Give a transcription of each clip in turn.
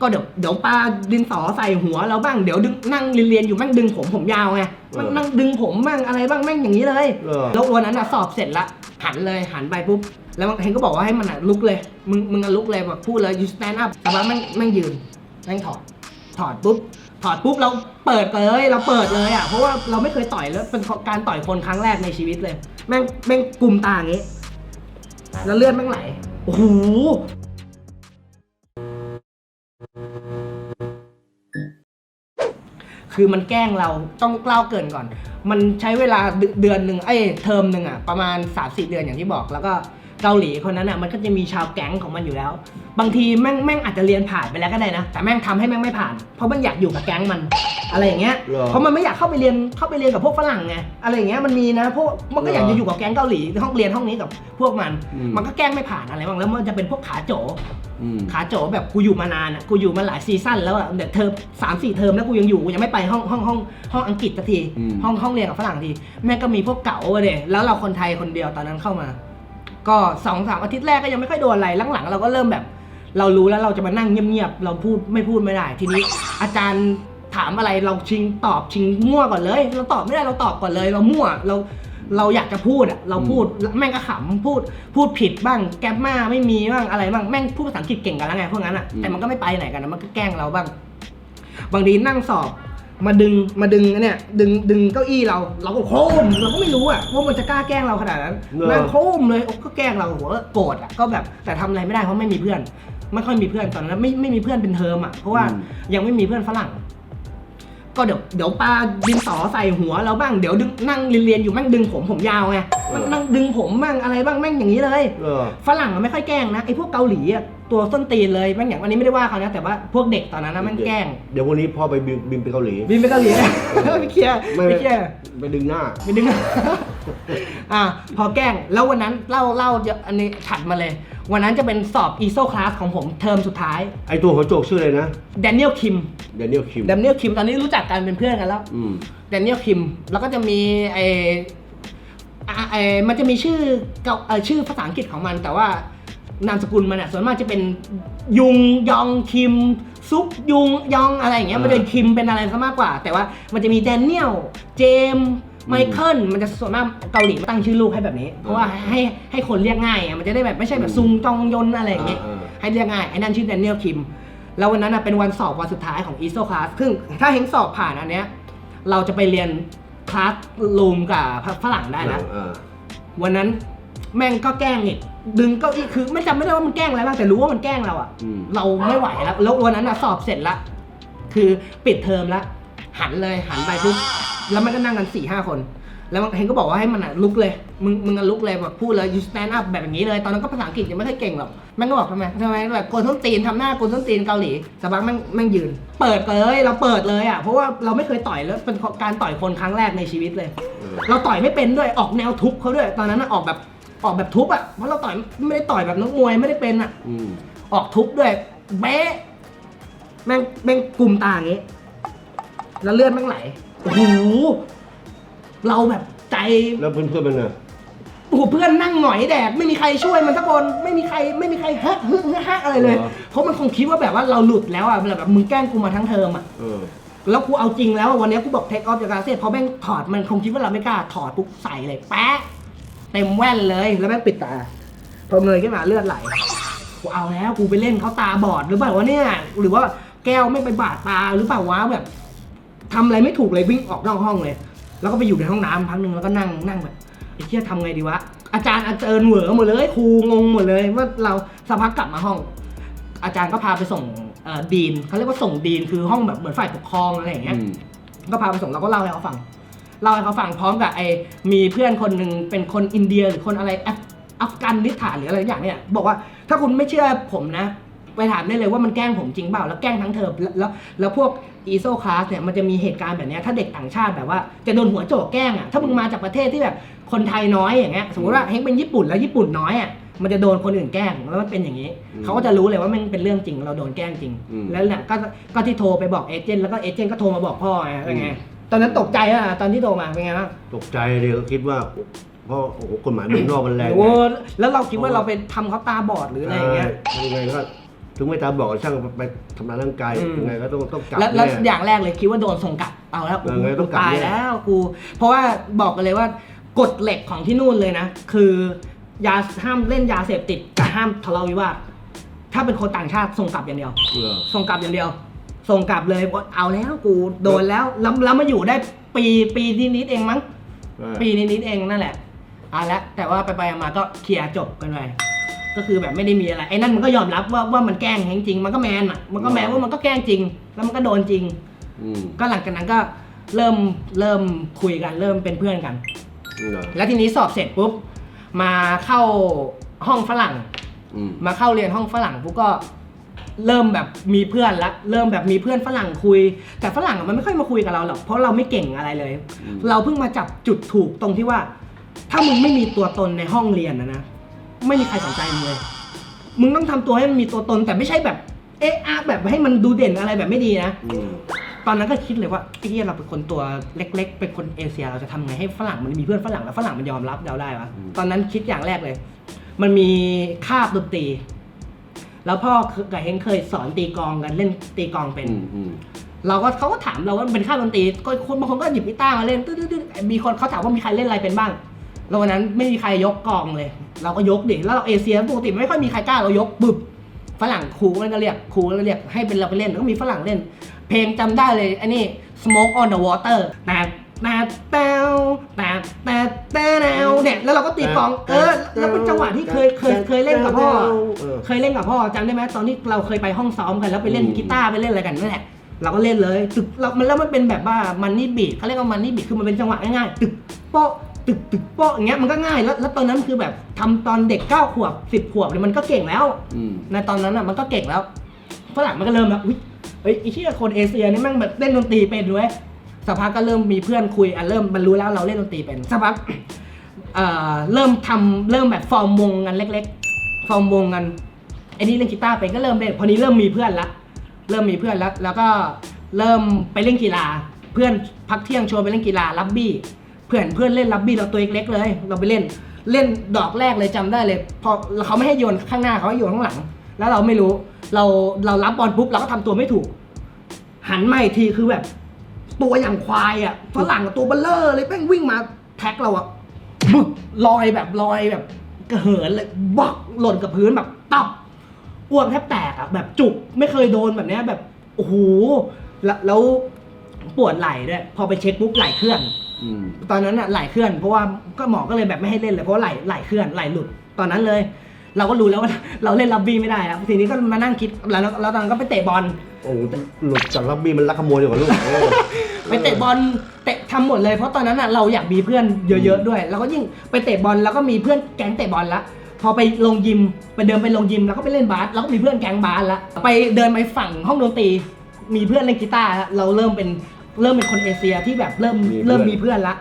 ก็เดี๋ยวเดี๋ยวปาดินสอใส่หัวเราบ้างเดี๋ยวดึงนั่งเรียนๆอยู่แม่งดึงผมผมยาวไงแม่งนั่งดึงผมบ้างอะไรบ้างแม่งอย่างนี้เลยเออ แล้ววันนั้นอะสอบเสร็จละหันเลยหันไปปุ๊บแล้วเฮงก็บอกว่าให้มันอะลุกเลย มึงมึงอะลุกเลยแบบพูดเลย you stand up แต่ว่าแม่งแม่งยืนแม่งถอด ถอดปุ๊บถอดปุ๊บเราเปิดเลยเราเปิดเลยอะเพราะว่าเราไม่เคยต่อยแล้วเป็นการต่อยคนครั้งแรกในชีวิตเลย แม่งแม่งกลุ่มตาอย่างงี้ แล้วเลือดแม่งไหล โอ้โห คือมันแกล้งเราต้องเล่าเกินก่อน มันใช้เวลาเดือนหนึ่งเอ้เทอมหนึ่งอะ ประมาณ3าสี่เดือนอย่างที่บอกแล้วก็ เกาหลีคนนั้นอะมันก็จะมีชาวแก๊งของมันอยู่แล้ว บางทีแม่งแม่งอาจจะเรียนผ่านไปแล้วก็ได้นะ แต่แม่งทำให้แม่งไม่ผ่าน เพราะมันอยากอยู่กับแก๊งมัน อะไรอย่างเงี้ยเหรอเพราะมันไม่อยากเข้าไปเรียนเข้าไปเรียนกับพวกฝรั่งไง อะไรอย่างเงี้ยมันมีนะพวกมันก็อยากจะอยู่กับแก๊งเกาหลีห้องเรียนห้องนี้กับพวกมัน อืม มันก็แกล้งไม่ผ่านอะไรบ้างแล้วมันจะเป็นพวกขาโจ อืม ขาโจแบบกูอยู่มานานอะกูอยู่มาหลายซีซั่นแล้วอะเดี๋ยวเทอมสามสี่เทอมแล้วกูยังอยู่กูยังไม่ไปห้องห้องห้องห้องอังกฤษสักที อืม ห้องห้องเรียนกับฝรั่งทีแม่งก็มีพวกเก๋าอะเดยแล้วเราคนไทยคนเดียวตอนนั้นเข้ามา ก็สองสามอาทิตย์แรกก็ยังไม่ค่อยโดนอะไรหลังๆเราก็เริ่มแบบ เรารู้แล้วเราจะมานั่งเงียบๆเราพูดไม่พูดไม่ได้ ทีนี้ อาจารย์ถามอะไรเราชิงตอบชิงมั่วก่อนเลย เราตอบไม่ได้เราตอบก่อนเลย เรามั่วเราเราอยากจะพูดอะเราพูดแม่งก็ขำพูดพูดผิดบ้างแกมมาไม่มีบ้างอะไรบ้างแม่งพูดภาษาอังกฤษเก่งกันแล้วไงพวกนั้นอะแต่มันก็ไม่ไปไหนกันนะมันก็แกล้งเราบ้าง บางทีนั่งสอบ มาดึงมาดึงเนี่ยดึงดึงเก้าอี้เราเราก็โค้มเราก็ไม่รู้อะว่ามันจะกล้าแกล้งเราขนาดนั้นเนอะนั่งโค้มเลยโอ้ก็แกล้งเราหัวโกรธอะก็แบบแต่ทำอะไรไม่ได้เพราะไม่มีเพื่อน ไม่ค่อยมีเพื่อนตอนนั้นไม่ไม่มีเพื่อนเป็นเทอมอะเพราะว่าอืมยังไม่มีเพื่อนฝรั่ง ก็เดี๋ยวเดี๋ยวปาดินสอใส่หัวเราบ้างเดี๋ยวดึงนั่งเรียนๆอยู่แม่งดึงผมผมยาวไงแม่งนั่งดึงผมบ้างอะไรบ้างแม่งอย่างนี้เลย เออ ฝรั่งมันไม่ค่อยแกล้งนะไอ้พวกเกาหลีอะตัวส้นตีนเลยแม่งอย่างอันนี้ไม่ได้ว่าเขานะแต่ว่าพวกเด็กตอนนั้นนะแม่งแกล้งเดี๋ยววันนี้พ่อไปบินบินไปเกาหลี บินไปเกาหลีไม่เคลียร์ไม่ไม่เคลียร์ ไปดึงหน้า ไม่ดึง อ่าพอแกล้ง แล้ววันนั้นเล่าเล่าเยอะอันนี้ถัดมาเลย วันนั้นจะเป็นสอบ ESO class ของผมเทอมสุดท้าย ไอตัวหัวโจกชื่ออะไรนะแดเนียลคิมเดนิเอลคิม แดเนียลคิมตอนนี้รู้จักกันเป็นเพื่อนกันแล้ว อืม แดเนียลคิม แล้วก็จะมีไออะไอมันจะมีชื่อเกาเอ่อชื่อภาษาอังกฤษของมัน แต่ว่านามสกุลมันอะส่วนมากจะเป็นยุงยองคิม ซุปยุงยองอะไรอย่างเงี้ยอ่ามัมันจะเป็นคิมเป็นอะไรซะมากกว่า แต่ว่ามันจะมีแดเนียล เจมส์ ไมเคิลมันจะส่วนมากเกาหลีตั้งชื่อลูกให้แบบนี้ เพราะว่าให้ให้คนเรียกง่ายอะมันจะได้แบบไม่ใช่แบบซุงจองยนอะไรอย่างเงี้ยอ่าให้เรียกง่ายไอ้นั่นชื่อแดเนียลคิมแล้ววันนั้นนะเป็นวันสอบวันสุดท้ายของ ESO class ซึ่งถ้าเฮงสอบผ่านอันเนี้ยเราจะไปเรียนคลาสรูมกับฝรั่งได้แล้วเออวันนั้นแม่งก็แกล้งอีกดึงเก้าอี้คือไม่จำไม่ได้ว่ามันแกล้งอะไรบ้างแต่รู้ว่ามันแกล้งเราอะอืมเราไม่ไหวแล้วแล้ววันนั้นอะสอบเสร็จละคือปิดเทอมละหันเลยหันไปปุ๊บ แล้วมันก็นั่งกันสี่ห้าคน แล้วเฮงก็บอกว่าให้มันอะลุกเลย มึงมึงอะลุกเลยแบบพูดเลย you stand up แบบอย่างนี้เลย ตอนนั้นก็ภาษาอังกฤษยังไม่ค่อยเก่งหรอกแม่งก็บอกทำไมทำไมแบบโกนส้นตีนทำหน้าโกนส้นตีนเกาหลีสักพักแม่งแม่งยืน เปิดเลยเราเปิดเลยอะเพราะว่าเราไม่เคยต่อยแล้วเป็นการต่อยคนครั้งแรกในชีวิตเลยเออเราต่อยไม่เป็นด้วยออกแนวทุบเขาด้วย ตอนนั้นน่ะออกแบบออกแบบทุบอะเพราะเราต่อยไม่ได้ต่อยแบบนักมวยไม่ได้เป็นอะอืมออกทุบด้วยเบ๊ะแม่งแม่งกลุ่มตาอย่างงี้ แล้วเลือดแม่งไหล โอ้โหเราแบบใจแล้วเพื่อนเพื่อนๆมันน่ะโอ้โหเพื่อนนั่งหงอยแดก ไม่มีใครช่วยมันสักคนไม่มีใครไม่มีใครฮะฮึฮะอะไรเลยเพราะมันคงคิดว่าแบบว่าเราหลุดแล้วอะแบบมึงแกล้งกูมาทั้งเทอมอะ เออ แล้วกูเอาจริงแล้วอะวันนี้กูบอกเทคออฟจากการเสร็จพอแม่งถอดมันคงคิดว่าเราไม่กล้าถอดปุ๊บใส่เลยแป๊ะเต็มแว่นเลยแล้วแม่งปิดตาพอเงยขึ้นมาเลือดไหลกูเอาแล้วกูไปเล่นเขาตาบอดหรือเปล่าวะเนี่ยหรือว่าแก้วไม่ไปบาดตาหรือเปล่าวะแบบ ทำอะไรไม่ถูกเลยวิ่งออกนอกห้องเลย แล้วก็ไปอยู่ในห้องน้ำพักหนึ่งแล้วก็นั่งนั่งแบบไอ้เชี่ยทำไงดีวะอาจารย์อาจารย์เหวอหมดเลยครูงงหมดเลยว่าเราสักพักกลับมาห้อง อาจารย์ก็พาไปส่งเอ่อดีนเขาเรียกว่าส่งดีนคือห้องแบบเหมือนฝ่ายปกครองอะไรอย่างเงี้ยอืมก็พาไปส่งเราก็เล่าให้เขาฟังเล่าให้เขาฟังพร้อมกับไอ้มีเพื่อนคนหนึ่งเป็นคนอินเดียหรือคนอะไรแอฟอัฟกันนิสถานหรืออะไรอย่างเนี่ยบอกว่าถ้าคุณไม่เชื่อผมนะ ไปถามได้เลยว่ามันแกล้งผมจริงเปล่าแล้วแกล้งทั้งเทอมแล้วแล้วแล้วพวกอีโซคลาสเนี่ยมันจะมีเหตุการณ์แบบเนี้ยถ้าเด็กต่างชาติแบบว่าจะโดนหัวโจกแกล้งอะถ้ามึงมาจากประเทศที่แบบคนไทยน้อยอย่างเงี้ยสมมติว่าเฮงเป็นญี่ปุ่นแล้วญี่ปุ่นน้อยอะมันจะโดนคนอื่นแกล้งแล้วมันเป็นอย่างนี้อืมเขาก็จะรู้เลยว่ามันเป็นเรื่องจริงเราโดนแกล้งจริงอืมแล้วเนี่ยก็ก็ที่โทรไปบอกเอเจนต์แล้วก็เอเจนต์ก็โทรมาบอกพ่อไงเป็นไงตอนนั้นตกใจอะตอนที่โทรมาเป็นไงบ้างตกใจเลยก็คิดว่าเพราะโอ้โหกฎหมายเมืองนอกมันแรงโอ้แล้วเราคิดว่าเราไปทำเขาตาบอดหรืออะไรอย่างเงี้ยใช่ยังไงก็ ถึงไม่ตามบอกช่างไปทำร้ายร่างกายอืม ยังไงก็ต้องต้องกลับแล้วแล้วน่อย่างแรกเลยคิดว่าโดนส่งกลับเอาแล้วกูเออไงต้องกลับตายแน่ แล้วกู เพราะว่าบอกกันเลยว่ากฎเหล็กของที่นู่นเลยนะ คือยาห้ามเล่นยาเสพติดกับห้ามทะเลาะวิวาทถ้าเป็นคนต่างชาติส่งกลับอย่างเดียว เออ ส่งกลับอย่างเดียว ส่งกลับเลยบอกเอาแล้วกูโดนแล้วแล้วแล้วมาอยู่ได้ปีปีนิดๆเองมั้งเออปีนิดๆเองนั่นแหละเอาละแต่ว่าไปไปๆมาๆก็เคลียร์จบกันไป ก็คือแบบไม่ได้มีอะไรไอ้นั่นมันก็ยอมรับว่าว่ามันแกล้งจริงๆมันก็แมนอะมันก็แมนว่ามันก็แกล้งจริง แล้วมันก็โดนจริง อืมก็หลังจากนั้นก็เริ่มเริ่มคุยกันเริ่มเป็นเพื่อนกัน เหรอแล้วทีนี้สอบเสร็จปุ๊บมาเข้าห้องฝรั่ง อืมมาเข้าเรียนห้องฝรั่งปุ๊บก็เริ่มแบบมีเพื่อนละเริ่มแบบมีเพื่อนฝรั่งคุย แต่ฝรั่งอะมันไม่ค่อยมาคุยกับเราหรอกเพราะเราไม่เก่งอะไรเลยอืมเราเพิ่งมาจับจุดถูกตรงที่ว่า ถ้ามึงไม่มีตัวตนในห้องเรียนนะนะ ไม่มีใครสนใจมึงเลย มึงต้องทำตัวให้มันมีตัวตนแต่ไม่ใช่แบบ เอ๊ะอะแบบให้มันดูเด่นอะไรแบบไม่ดีนะ อืมตอนนั้นก็คิดเลยว่าไอ้เหี้ยเราเป็นคนตัวเล็ก ๆ เป็นคนเอเชียเราจะทำไงให้ฝรั่งมันมีเพื่อนฝรั่งแล้วฝรั่งมันยอมรับเราได้วะตอนนั้นคิดอย่างแรกเลย มันมีคาบดนตรี แล้วพ่อกับเฮงเคยสอนตีกลองกันเล่นตีกลองเป็น อืมอืมเราก็เขาก็ถามเราว่าเป็นค่าบดนตรีก็คนบางคนก็หยิบกีตาร์มาเล่นตึ๊ดๆๆมีคนเขาถามว่ามีใครเล่นอะไรเป็นบ้าง แล้ววันนั้นไม่มีใครยกกองเลย เราก็ยกดิแล้วเราเอเชียปกติไม่ค่อยมีใครกล้าเรายกบึบฝรั่งครูก็เรียกครูก็เรียกให้เป็นเราไปเล่นแล้วก็มีฝรั่งเล่น เพลงจำได้เลยอันนี้ smoke on the water แต่แต่แต่แต่แต่แต่แนวเนี่ยแล้วเราก็ตีกองเออแล้วเป็นจังหวะที่เคยเคยเคยเล่นกับพ่อ เคยเล่นกับพ่อจำได้ไหมตอนที่เราเคยไปห้องซ้อมกันแล้วไปเล่นกีตาร์ไปเล่นอะไรกันนั่นแหละเราก็เล่นเลยตึกเรามันแล้วมันเป็นแบบว่ามันนี่บีทเขาเรียกว่ามันนี่บีทคือมันเป็นจังหวะง่ายๆตึกโป๊ะ ตึกตึกโป๊ะอย่างเงี้ยมันก็ง่ายแล้วแล้วตอนนั้นคือแบบทำตอนเด็กเก้าขวบสิบขวบเนี่ยมันก็เก่งแล้ว อืม ในตอนนั้นอะมันก็เก่งแล้วฝรั่งมันก็เริ่มแบบอุ้ยเฮ้ยไอ้ที่คนเอเชียนี่แม่งแบบเล่นดนตรีเป็นด้วยสักพักก็เริ่มมีเพื่อนคุยอะเริ่มมันรู้แล้วเราเล่นดนตรีเป็นสักพักเอ่อเริ่มทำเริ่มแบบฟอร์มวงกันเล็ก ๆ ฟอร์มวงกันไอ้นี่เล่นกีตาร์เป็นก็เริ่มเล่นพอนี้เริ่มมีเพื่อนละเริ่มมีเพื่อนแล้วแล้วก็เริ่มไปเล่นกีฬา เพื่อนพักเที่ยงชวนไปเล่นกีฬาลับบี้ เพื่อนเพื่อนเล่นลับบี้เราตัวเล็กๆเลย เราไปเล่นเล่นดอกแรกเลยจำได้เลย พอเขาไม่ให้โยนข้างหน้าเขาให้โยนข้างหลัง แล้วเราไม่รู้ เราเรารับบอลปุ๊บเราก็ทำตัวไม่ถูก หันมาอีกทีคือแบบ ตัวอย่างควายอะฝรั่งตัวเบลเลอร์เลยแม่งวิ่งมาแท็กเราอะบึกลอยแบบลอยแบบกระเหินเลยบักหล่นกับพื้นแบบตับอ้วกแทบแตกอะแบบจุกไม่เคยโดนแบบเนี้ยแบบโอ้โหแล้วแล้วปวดไหล่ด้วยพอไปเช็คปุ๊บไหล่เคลื่อน อืม ตอนนั้นอะไหล่เคลื่อนเพราะว่าก็หมอก็เลยแบบไม่ให้เล่นเลยเพราะว่าไหล่ไหล่เคลื่อนไหล่หลุดตอนนั้นเลย เราก็รู้แล้วว่า เราเล่นลับบี้ไม่ได้แล้วทีนี้ก็มานั่งคิดแล้วแล้วตอนนั้นก็ไปเตะบอล โอ้โหหลุดจากรับบี้มันลักขโมยดีกว่าลูกเออ ไปเตะบอลเตะทำหมดเลยเพราะตอนนั้นอะเราอยากมีเพื่อนเยอะๆด้วย แล้วก็ยิ่งไปเตะบอลแล้วก็มีเพื่อนแก๊งเตะบอลละพอไปลงยิมไปเดินไปลงยิมแล้วก็ไปเล่นบาสแล้วก็มีเพื่อนแก๊งบาสละไปเดินไปฝั่งห้องดนตรีมีเพื่อนเล่นกีตาร์ละเราเริ่มเป็น เริ่มเป็นคนเอเชียที่แบบเริ่มมีเพื่อน เริ่มมีเพื่อนละ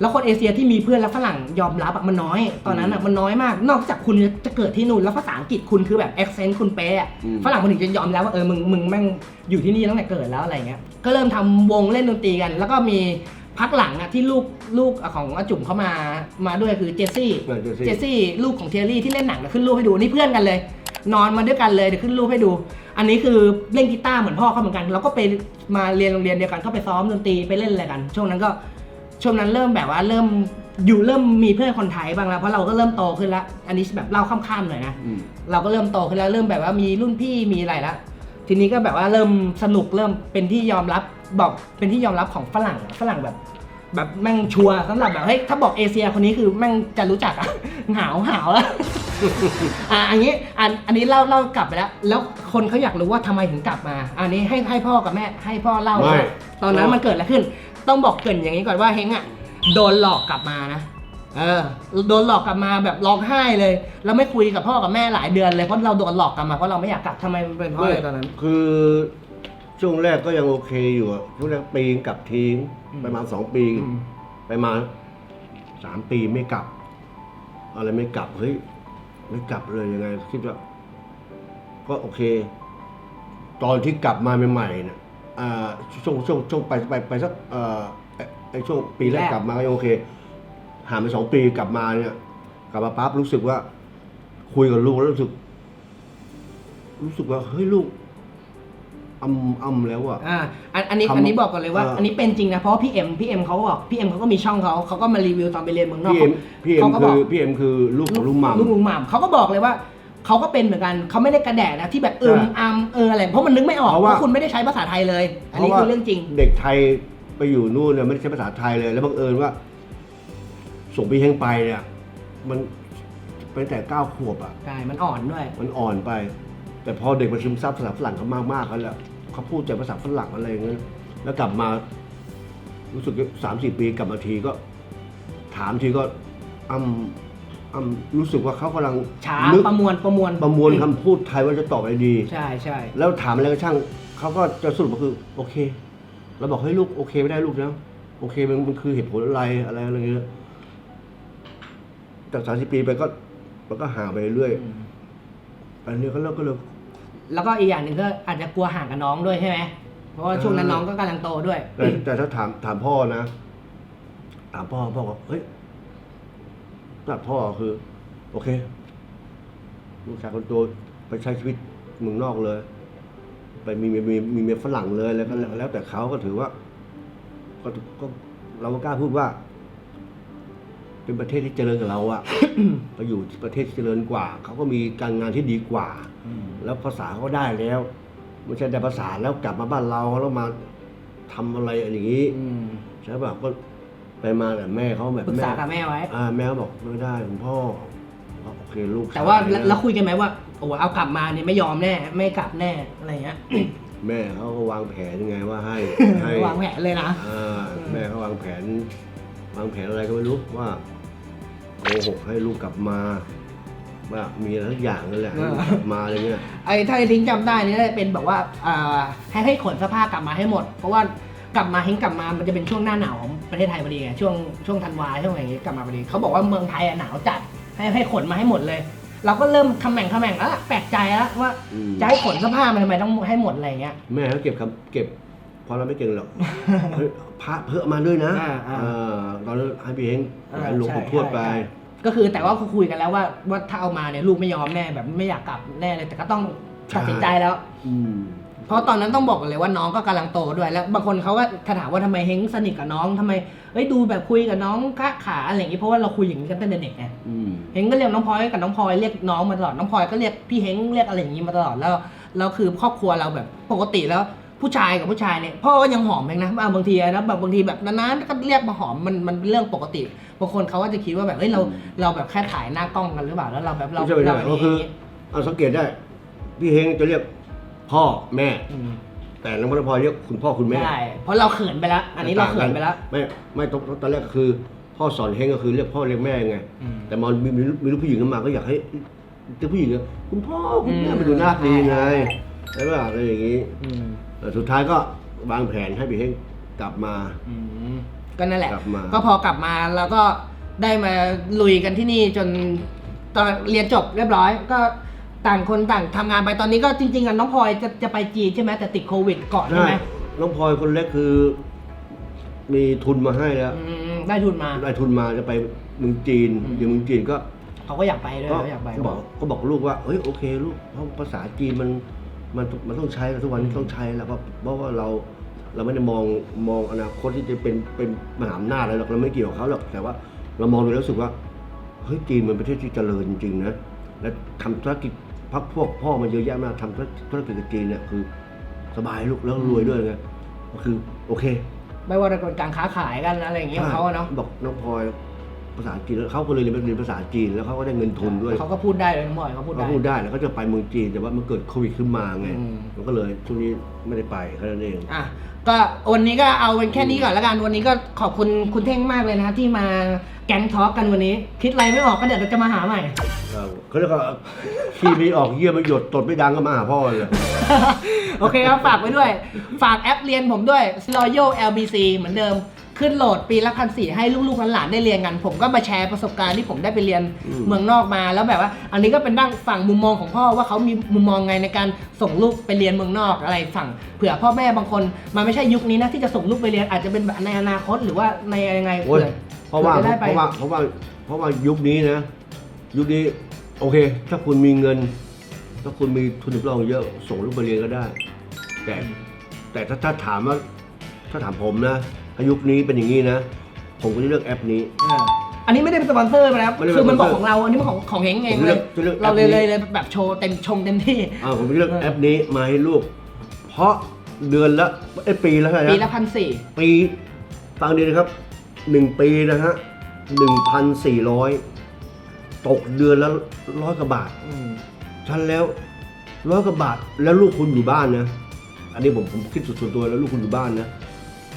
แล้วคนเอเชียที่มีเพื่อนแล้วฝรั่งยอมรับอะมันน้อย ตอนนั้นอะมันน้อยมาก นอกจากคุณจะเกิดที่นู่นแล้วภาษาอังกฤษคุณคือแบบ accent คุณเป๊ะอะอืม ฝรั่งมันถึงจะยอมรับว่าเออมึงมึงแม่งอยู่ที่นี่ตั้งแต่เกิดแล้วอะไรเงี้ย ก็เริ่มทำวงเล่นดนตรีกัน แล้วก็มีพักหลังอะที่ลูกลูกของอาจุ๋มเข้ามามาด้วยคือเจสซี่เออเจสซี่ เจสซี่ลูกของเทียรี่ที่เล่นหนังนะขึ้นรูปให้ดูนี่เพื่อนกันเลย นอนมาด้วยกันเลยเดี๋ยวขึ้นรูปให้ดู อันนี้คือเล่นกีตาร์เหมือนพ่อเขาเหมือนกัน เราก็ไปมาเรียนโรงเรียนเดียวกันก็ไปซ้อมดนตรีไปเล่นอะไรกัน ช่วงนั้นก็ช่วงนั้นเริ่มแบบว่าเริ่มอยู่เริ่มมีเพื่อนคนไทยบ้างแล้วเพราะเราก็เริ่มโตขึ้นแล้ว อันนี้แบบเล่าข้ามๆหน่อยนะอืม เราก็เริ่มโตขึ้นแล้วเริ่มแบบว่ามีรุ่นพี่มีอะไรแล้วทีนี้ก็แบบว่าเริ่มสนุกเริ่มเป็นที่ยอมรับบอกเป็นที่ยอมรับของฝรั่งฝรั่งแบบ แบบแม่งชัวร์สำหรับแบบเฮ้ยถ้าบอกเอเชียคนนี้คือแม่งจะรู้จักอะ หาวหาวแล้ว อะอันนี้อันอันนี้เล่าเล่ากลับไปแล้ว แล้วคนเขาอยากรู้ว่าทำไมถึงกลับมา อันนี้ให้ให้พ่อกับแม่ให้พ่อเล่าไม่ ว่าตอนนั้นมันเกิดอะไรขึ้น ต้องบอกเกรินอย่างนี้ก่อนว่าเฮงอะโดนหลอกกลับมานะ เออโดนหลอกกลับมาแบบร้องไห้เลย แล้วไม่คุยกับพ่อกับแม่หลายเดือนเลยเพราะเราโดนหลอกกลับมาเพราะเราไม่อยากกลับทำไมมันเป็นเพราะอะไรตอนนั้น คือช่วงแรกก็ยังโอเคอยู่อะช่วงแรกปีกลับทิ้งอืม ประมาณสองปี อืม ไปมาสามปีไม่กลับ อะไรไม่กลับเฮ้ย ไม่กลับเลยยังไงคิดว่าก็โอเค ตอนที่กลับมาใหม่ๆเนี่ยอ่าช่วงช่วงช่วงไปไปไปสักเอ่อไอ้ไอช่วงปีแรกแรก กลับมาก็ยังโอเคห่างไปสองปีกลับมาเนี่ย กลับมาปั๊บรู้สึกว่า คุยกับลูกแล้วรู้สึก รู้สึกว่าเฮ้ยลูก อำอำแล้วอะ อ่าอันอันนี้ทำอันนี้บอกก่อนเลยว่า เอออัอันนี้เป็นจริงนะ เพราะว่าพี่เอ็มพี่เอ็มเขาก็บอกพี่เอ็มเขาก็มีช่องเขาเขาก็มารีวิวตอนไปเรียนเมืองนอกพี่เอ็มพี่เอ็มเขาก็บคืออกพี่เอ็มคือลูกของลุงหม่ำ ลูกลุงหม่ำเขาก็บอกเลยว่าเขาก็เป็นเหมือนกันเขาไม่ได้กระแดะนะที่แบบเอิมใช่อัมเอออะไรเพราะมันนึกไม่ออกเพเพราะว่าราะคุณไม่ได้ใช้ภาษาไทยเลย อันนี้พาะว่าคือเรื่องจริง เด็กไทยไปอยู่นู่นเนี่ยไม่ได้ใช้ภาษาไทยเลย แล้วบังเอิญว่าส่งพี่เฮงไปเนี่ย มันเป็นแต่เก้าขวบอะ ใช่ มันอ่อนด้วย มันอ่อนไป แต่พอเด็กมันซึมซับภาษาฝรั่งเขามากมากๆกันแล้วเขาพูดแต่ภาษาฝรั่งอะไรอย่างเงี้ยแล้วกลับมา รู้สึกสามสี่ปีกลับมาทีก็ ถามทีก็อ้ำอ้ำรู้สึกว่าเขากำลังช้านึกประมวลประมวลประมวลคำพูดไทยว่าจะตอบอะไรดี ใช่ใช่แล้วถามอะไรก็ช่างเขาก็จะสรุปก็คือ โอเคเราบอกให้ยลูกโอเคไม่ได้ลูกนะโอเคมันมันคือเหตุผลอะไรอะไรอะไรเงี้ยจากสามสิบปีไปก็มันก็ห่างไปเรื่อยอันนี้ก็เลิกก็เลย แล้วก็อีกอย่างหนึ่งก็อาจจะกลัวห่างกับน้องด้วยใช่ไหมเพราะว่าช่วงนั้นน้องก็กำลังโตด้วย แต่แต่ถ้าถามถามพ่อนะ ถามพ่อพ่อบอกเฮ้ยถามพ่อคือ โอเคลูกชายคนโตไปใช้ชีวิตเมืองนอกเลย ไปมีมีมีมีเมียฝรั่งเลยแล้วก็แล้วแล้วแต่เขาก็ถือว่าก็ก็เราก็กล้าพูดว่า เป็นประเทศที่เจริญกับเราอะ ไปอยู่ที่ประเทศที่เจริญกว่า เขาก็มีการงานที่ดีกว่าแล้วภาษาเขาก็ได้แล้วไม่ใช่แต่ภาษาแล้วกลับมาบ้านเราแล้วมาทำอะไรอย่างนี้อืมใช่ป่ะก็ไปมาแต่แม่เขาแบบปรึกษากับแม่ไว้ อ่าแม่เขาบอกไม่ได้คุณพ่อบอกโอเคลูกแต่ว่าชยนะแล้วคุยกันไหมว่าโอ้เอากลับมาเนี่ยไม่ยอมแน่ ไม่กลับแน่อะไรเงี้ย แม่เขาก็วางแผนยังไงว่าให้ให้ วางแผนเลยนะ อ่าแม่เขาวางแผน วางแผนอะไรก็ไม่รู้ว่า โกหกให้ลูกกลับมาว่ามีอะไรทุกอย่างนั่นแหละให้ลูกกลับมาอะไรเงี้ย ไอ้ถ้าไอ้ทิ้งจำได้นี่เป็นแบบว่าอ่าให้ให้ขนเสื้อผ้ากลับมาให้หมด เพราะว่ากลับมาทิ้งกลับมามันจะเป็นช่วงหน้าหนาวของประเทศไทยพอดีไงช่วงช่วงธันวาช่วงอะไรอย่างงี้กลับมาพอดีเขาบอกว่าเมืองไทยอะหนาวจัดให้ให้ขนมาให้หมดเลย เราก็เริ่มคำแม่งคำแม่งแล้วแปลกใจแล้วว่าอืม จะให้ขนเสื้อผ้ามันทำไมต้องให้หมดอะไรอย่างเงี้ย แม่เขาเก็บคำเก็บ พอเราไม่เก่งหรอกเฮ้ยพระเพิ่มมาด้วยนะอ่าอ่า เออตอนนั้นให้พี่เฮงอ่าให้หลวงปู่ใช่ทวดไปใช่ก็คือแต่ว่าเขาคุยกันแล้วว่าว่าถ้าเอามาเนี่ยลูกไม่ยอมแน่แบบไม่อยากกลับแน่เลย แต่ก็ต้องตัดสินใจแล้ว อืม เพราะตอนนั้นต้องบอกกันเลยว่าน้องก็กำลังโตด้วยแล้ว บางคนเขาก็ถามว่าทำไมเฮงสนิทกับน้องทำไมเอ้ยดูแบบคุยกับน้องค้าขาอะไรอย่างงี้เพราะว่าเราคุยอย่างนี้กันตั้งแต่เด็กไงอืม เฮงก็เรียกน้องพลอยกับน้องพลอยเรียกน้องมาตลอดน้องพลอยก็เรียกพี่เฮงเรียกอะไรอย่างงี้มาตลอดแล้วแล้วคือครอบครัวเราแบบปกติแล้ว ผู้ชายกับผู้ชายเนี่ยพ่อก็ยังหอมเองนะอะบางทีนะแบบบางทีแบบนานๆก็เรียกมาหอมมันมันเป็นเรื่องปกติบางคนเขาก็จะคิดว่าแบบเฮ้ยเราเราแบบแค่ถ่ายหน้ากล้องกันหรือเปล่าแล้วเราแบบเราไม่ใช่ไม่เราได้แบบก็คือนี้เอาสังเกตได้ พี่เฮงจะเรียกพ่อแม่อืมแต่น้องพลพลอยเรียกคุณพ่อคุณแม่ ใช่เพราะเราเขินไปแล้ว อันนี้เราเขินไปแล้ว ไม่ไม่ตอนตอนแรกก็คือ พ่อสอนเฮงก็คือเรียกพ่อเรียกแม่ไงอืมแต่มอนมีมีมีลูกผู้หญิงเข้ามาก็อยากให้เจ้าผู้หญิงอะคุณพ่อคุณแม่อืมไปดูหน้าดีไงใช่ป่ะอะไรอย่างงี้ อืม แต่สุดท้ายก็วางแผนให้พี่เฮงกลับมา อืมก็นั่นแหละ กลับมา ก็พอกลับมาแล้วก็ได้มาลุยกันที่นี่จนตอนเรียนจบเรียบร้อย ก็ต่างคนต่างทำงานไปตอนนี้ก็จริงๆอะน้องพลอยจะจะไปจีนใช่ไหมแต่ติดโควิดเกาะใช่ไหมน้องพลอยคนเล็กคือ มีทุนมาให้แล้ว อืมได้ทุนมา ได้ทุนมาจะไปเมืองจีนอืม อยู่เมืองจีนก็เขาก็อยากไปด้วยก็เขาอยากไปก็บอกก็บอกลูกว่าเฮ้ยโอเคลูกเพราะภาษาจีนมัน มันมันต้องใช้แล้วทุกวันนี้ต้องใช้แล้วเพราะเพราะว่าเราเราไม่ได้มองมองอนาคตที่จะเป็นเป็นมหาอำนาจอะไรหรอกเราไม่เกี่ยวกับเขาหรอกแต่ว่าเรามองดูแล้วรู้สึกว่าเฮ้ยจีนมันเป็นประเทศที่เจริญจริงๆนะและทำธุรกิจพักพวกพ่อมันเยอะแยะมากทำธุรกิจกับจีนเนี่ยคือ สบายลูกแล้วรวยด้วยไงก็คือโอเค ไม่ว่าจะเป็นการค้าขายกันอะไรอย่างเงี้ยของเขาอะเนาะ บอกน้องพลอย ภาษาจีนแล้วเขาก็เลยเรียนเรียนภาษาจีนแล้วเขาก็ได้เงินทุนด้วยเขาก็พูดได้เลยน้องพลอยเขาพูดเขาได้พูดได้แล้วก็จะไปเมืองจีนแต่ว่ามันเกิดโควิดขึ้นมาไงอืมมันก็เลยช่วงนี้ไม่ได้ไปแค่นั้นเองอะก็วันนี้ก็เอาเป็นแค่นี้ก่อนละกันวันนี้ก็ขอบคุณคุณเท่งมากเลยนะที่มาแก๊งทอล์กกันวันนี้ คิดอะไรไม่ออกก็เดี๋ยวเราจะมาหาใหม่ครับเขาเรียกว่าขี้ไม่ออกเยี่ยไม่หยดตดไม่ดังก็มาหาพ่อเลยโอเคครับฝากไว้ด้วย ฝากแอปเรียนผมด้วย Royal LBC เหมือนเดิม ขึ้นโหลดปีละพันสี่ให้ลูกๆหลานๆได้เรียนกัน ผมก็มาแชร์ประสบการณ์ที่ผมได้ไปเรียนอืม เมืองนอกมา แล้วแบบว่า อันนี้ก็เป็นด้านฝั่งมุมมองของพ่อว่าเขามีมุมมองไงในการส่งลูกไปเรียนเมืองนอกอะไรฝั่งเผื่อพ่อแม่บางคนมันไม่ใช่ยุคนี้นะที่จะส่งลูกไปเรียนอาจจะเป็นแบบในอนาคตหรือว่าในยังไงโอ้ยเผื่อ เพราะว่าผื่อจได้ไป เพราะว่าเพราะว่าเพราะว่ายุคนี้นะ ยุคนี้โอเค ถ้าคุณมีเงิน ถ้าคุณมีทุนสำรองเยอะส่งลูกไปเรียนก็ได้ แต่แต่ถ้าถ้าถามว่าถ้าถามผมนะ อายุคนี้เป็นอย่างนี้นะ ผมก็จะเลือกแอปนี้ เอออันนี้ไม่ได้เป็นสปอนเซอร์นะครับ ไม่ได้เป็นคือมันบอกสปอนเซอร์ของเรา อันนี้มันของของเฮงเองผมเลเลืยอกจะเลือกเราเลยแอปนี้ เลยเลยแบบโชว์เต็มชงเต็มที่ อ่าผมจะเลือกเออ แอปนี้มาให้ลูก เพราะเดือนละไอ้ยปีละเท่าไหร่ปีนะละพันสี่ปีฟังดีนะครับหนึ่งปีนะฮะหนึ่งพันสี่ร้อยตกเดือนละร้อยกว่าบาท ฉันแล้วร้อยกว่าบาทแล้วลูกคุณอยู่บ้านนะ อันนี้ผมผมคิดส่วนตัวแล้วลูกคุณอยู่บ้านนะ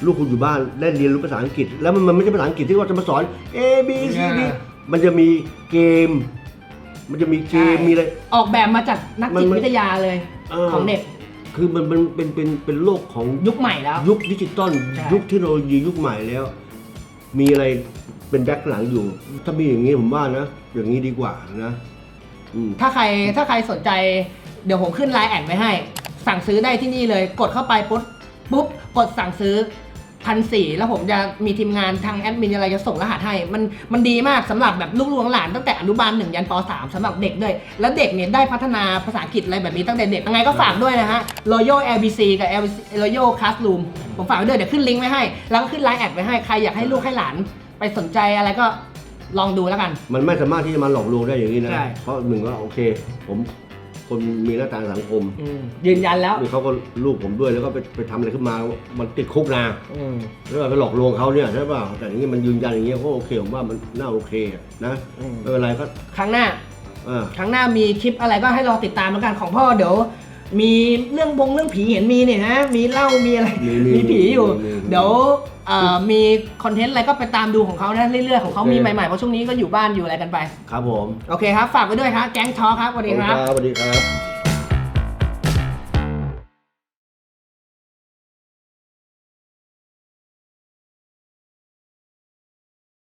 ลูกคุณอยู่บ้านได้เรียนรู้ภาษาอังกฤษ แล้วมันมันไม่ใช่ภาษาอังกฤษที่ว่าจะมาสอน A B C D มันจะมีเกม มันจะมีเกมมีอะไร ออกแบบมาจากนักจิตมันวิทยาเลยเออของเด็ก คือมันมันเป็นเป็นเป็นโลกของยุคใหม่แล้ว ยุคดิจิตอลใช่ยุคเทคโนโลยียุคใหม่แล้ว มีอะไรเป็นแบ็คหลังอยู่ ถ้ามีอย่างนี้ผมว่านะ อย่างนี้ดีกว่านะอืมถ้าใครถ้าใครสนใจเดี๋ยวผมขึ้นไลน์แอดไว้ให้ สั่งซื้อได้ที่นี่เลย กดเข้าไปปุ๊บปุ๊บกดสั่งซื้อ พันสี่แล้วผมจะมีทีมงานทางแอดมินอะไรจะส่งรหัสให้ มันมันดีมากสำหรับแบบลูกหลวงหลานตั้งแต่อนุบาลหนึ่งยันปสามสำหรับเด็กด้วย แล้วเด็กเนี่ยได้พัฒนาภาษาอังกฤษอะไรแบบนี้ตั้งแต่เด็กยังไงก็ฝากด้วยนะฮะ Royal LBC กับ LBC Royal Classroom ผมฝากไว้ด้วยเดี๋ยวขึ้นลิงก์ไว้ให้ แล้วก็ขึ้นไลน์แอดไว้ให้ใครอยากให้ลูกให้หลานไปสนใจอะไรก็ลองดูแล้วกัน มันไม่สามารถที่จะมาหลอกลวงได้อย่างนี้นะ ใช่ เพราะหนึ่งว่าโอเค ผม คนมีหน้าตาสังคมอืมยืนยันแล้วนี่เขาก็ลูกผมด้วยแล้วก็ไปไปทำอะไรขึ้นมา มันติดคุกนะอืม แล้วไปหลอกลวงเขาเนี่ยใช่ป่ะแต่อย่างนี้มันยืนยันอย่างเงี้ยก็โอเคผมว่ามันน่าโอเคอะนะอืม ไม่เป็นไรก็ครั้งหน้าเออครั้งหน้ามีคลิปอะไรก็ให้รอติดตามแล้วกันของพ่อเดี๋ยว มีเรื่องบงเรื่องผีเห็นมีเนี่ยนะมีเหล่ามีอะไรมีมีมีผีอยู่ มีมีเดี๋ยวเอ่อมีคอนเทนต์อะไรก็ไปตามดูของเขานะเรื่อยๆของเขาโอเค มีใหม่ๆเพราะช่วงนี้ก็อยู่บ้านอยู่อะไรกันไป ครับผมโอเคครับ ฝากไว้ด้วยครับแก๊งทอครับสวัสดีครับ สวัสดีครับ